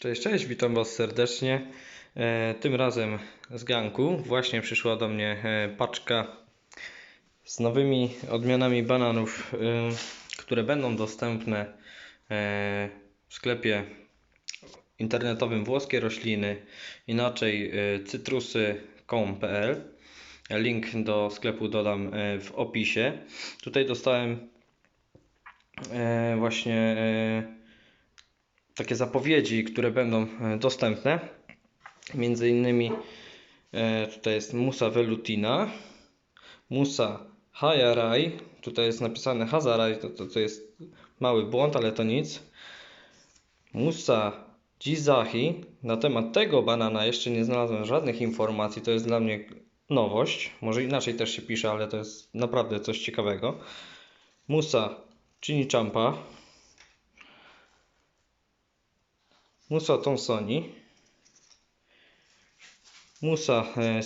Cześć, cześć, witam Was serdecznie. E, tym razem z ganku. Właśnie przyszła do mnie e, paczka z nowymi odmianami bananów, e, które będą dostępne w sklepie internetowym Włoskie Rośliny, inaczej cytrusy.com.pl. Link do sklepu dodam w opisie. Tutaj dostałem właśnie takie zapowiedzi, które będą e, dostępne. Między innymi e, tutaj jest Musa Velutina, Musa Hayaraj, tutaj jest napisane Hazaraj, to, to, to jest mały błąd, ale to nic. Musa Jizahi, na temat tego banana jeszcze nie znalazłem żadnych informacji, to jest dla mnie nowość, może inaczej też się pisze, ale to jest naprawdę coś ciekawego. Musa Chinichampa, Musa Thomsoni, Musa e,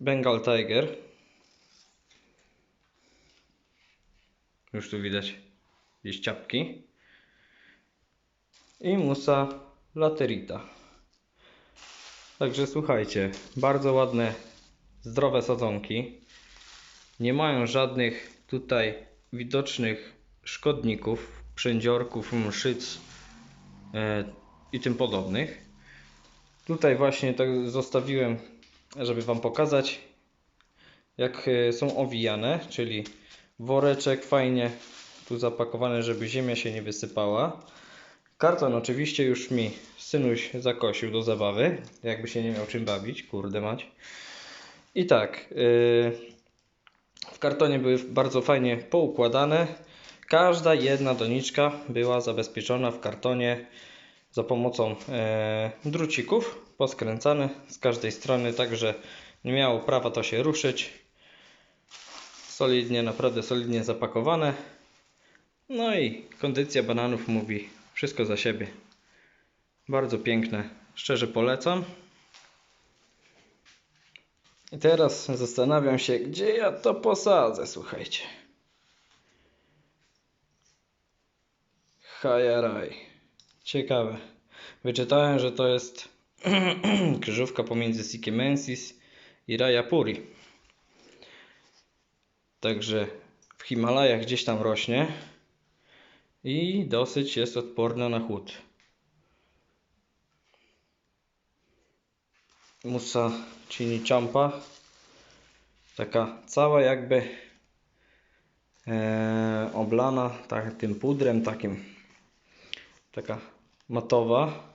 Bengal Tiger. Już tu widać gdzieś ciapki. I Musa Laterita. Także słuchajcie, bardzo ładne, zdrowe sadzonki. Nie mają żadnych tutaj widocznych szkodników, przędziorków, mszyc i tym podobnych. Tutaj właśnie tak zostawiłem, żeby Wam pokazać, jak e, są owijane, czyli woreczek fajnie tu zapakowany, żeby ziemia się nie wysypała. Karton oczywiście już mi synuś zakosił do zabawy, jakby się nie miał czym bawić, kurde mać. I tak, yy, w kartonie były bardzo fajnie poukładane. Każda jedna doniczka była zabezpieczona w kartonie za pomocą e, drucików poskręcane z każdej strony, także nie miało prawa to się ruszyć. Solidnie, naprawdę solidnie zapakowane. No i kondycja bananów mówi wszystko za siebie. Bardzo piękne, szczerze polecam. I teraz zastanawiam się, gdzie ja to posadzę, słuchajcie. Hajaraj. Ciekawe. Wyczytałem, że to jest krzyżówka pomiędzy Sikemensis i Rajapuri. Także w Himalajach gdzieś tam rośnie i dosyć jest odporna na chłód. Musa Chinichampa taka cała jakby e, oblana tak, tym pudrem takim taka matowa.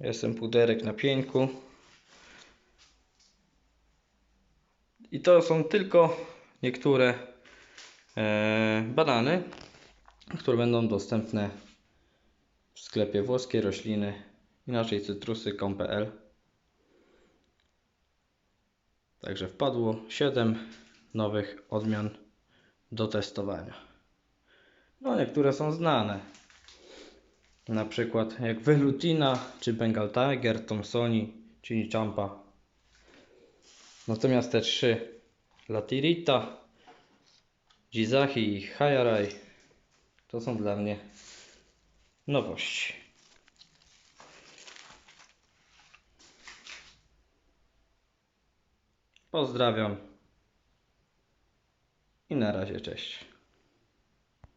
Jestem puderek na pieńku. I to są tylko niektóre e, banany które będą dostępne w sklepie włoskie rośliny inaczej cytrusy.com.pl Także wpadło 7 nowych odmian do testowania. No, niektóre są znane. Na przykład jak Velutina, czy Bengal Tiger, Thomsoni, czy Champa. Natomiast te trzy Latirita, Jizahi i Hayaraj to są dla mnie nowości. Pozdrawiam i na razie cześć.